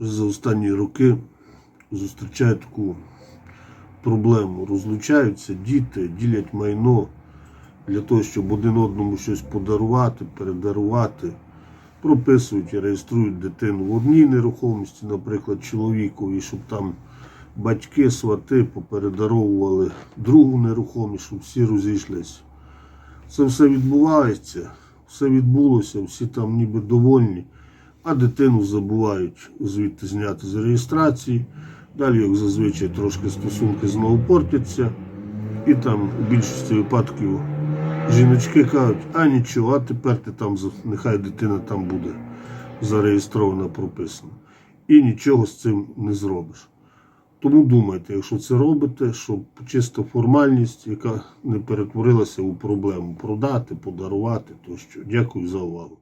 за останні роки зустрічаю таку проблему. Розлучаються діти, ділять майно для того, щоб один одному щось подарувати, передарувати. Прописують і реєструють дитину в одній нерухомості, наприклад, чоловікові, щоб там батьки, свати попередаровували другу нерухомість, щоб всі розійшлися. Це все відбувається, все відбулося, всі там ніби довольні, а дитину забувають звідти зняти з реєстрації. Далі, як зазвичай, трошки стосунки знову портяться. І там у більшості випадків жіночки кажуть, а нічого, а тепер ти там, нехай дитина там буде зареєстрована, прописана. І нічого з цим не зробиш. Тому думайте, якщо це робите, щоб чисто формальність, яка не перетворилася у проблему, продати, подарувати тощо. Дякую за увагу.